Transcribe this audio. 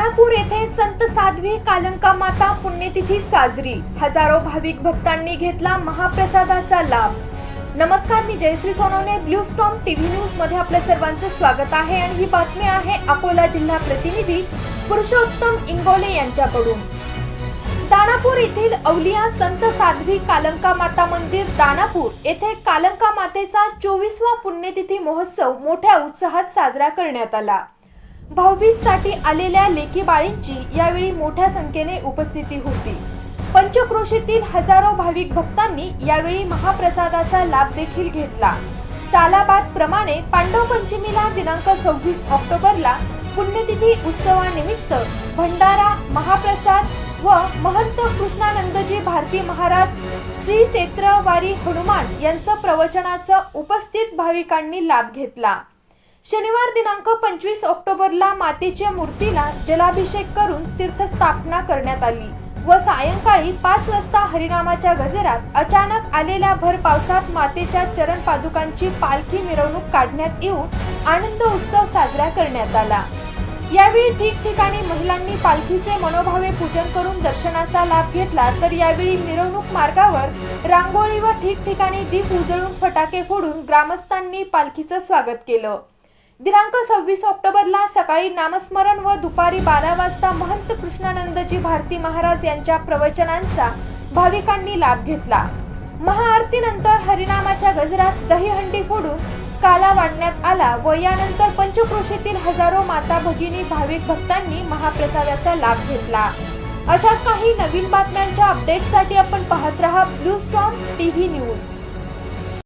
दानापूर येथे संत साध्वी कालंका माता पुण्यतिथी साजरी. हजारो भाविक भक्तांनी घेतला महाप्रसादाचा लाभ. नमस्कार मी Jayshree Sonawane blue storm TV न्यूजमध्ये आपल्या सर्वांचं स्वागत आहे आणि ही बातमी आहे अकोला जिल्हा प्रतिनिधी पुरुषोत्तम इंगोले यांच्याकडून. दानापूर येथील अवलिया संत साध्वी कालंका माता मंदिर दानापूर येथे कालंका मातेचा चोवीसवा पुण्यतिथी महोत्सव मोठ्या उत्साहात साजरा करण्यात आला. भाऊबीजसाठी आलेल्या लेखी बाळींची यावेळी मोठ्या संख्येने उपस्थिती होती. पंचक्रोशीतील हजारो भाविक भक्तांनी यावेळी महाप्रसादाचा लाभ देखील घेतला. सालाबाद प्रमाणे पांडव पंचमीला दिनांक सव्वीस ऑक्टोबरला पुण्यतिथी उत्सवानिमित्त भंडारा महाप्रसाद व महंत कृष्णानंदजी भारती महाराज श्री क्षेत्रवारी हनुमान यांचं प्रवचनाचं उपस्थित भाविकांनी लाभ घेतला. शनिवार दिनांक पंचवीस ऑक्टोबरला मातेच्या मूर्तीला जलाभिषेक करून तीर्थस्थापना करण्यात आली व सायंकाळी पाच वाजता हरिनामाच्या गजरात अचानक आलेल्या भर पावसात मातेच्या चरण पादुकांची पालखी मिरवणूक काढण्यात येऊन आनंद उत्सव साजरा करण्यात आला. यावेळी ठिकठिकाणी महिलांनी पालखीचे मनोभावे पूजन करून दर्शनाचा लाभ घेतला. तर यावेळी मिरवणूक मार्गावर रांगोळी व ठिकठिकाणी दीप उजळून फटाके फोडून ग्रामस्थांनी पालखीचं स्वागत केलं. दिनांक सव्वीस ऑक्टोबरला सकाळी नामस्मरण व दुपारी बारा वाजता महंत कृष्णानंदजी भारती महाराज यांच्या प्रवचनांचा भाविकांनी लाभ घेतला. महाआरतीनंतर हरिनामाच्या गजरात दहीहंडी फोडून काला वाढण्यात आला व यानंतर पंचक्रोशीतील हजारो माता भगिनी भाविक भक्तांनी महाप्रसादाचा लाभ घेतला. अशाच काही नवीन बातम्यांच्या अपडेटसाठी आपण पाहत रहा ब्लू स्टॉम टीव्ही न्यूज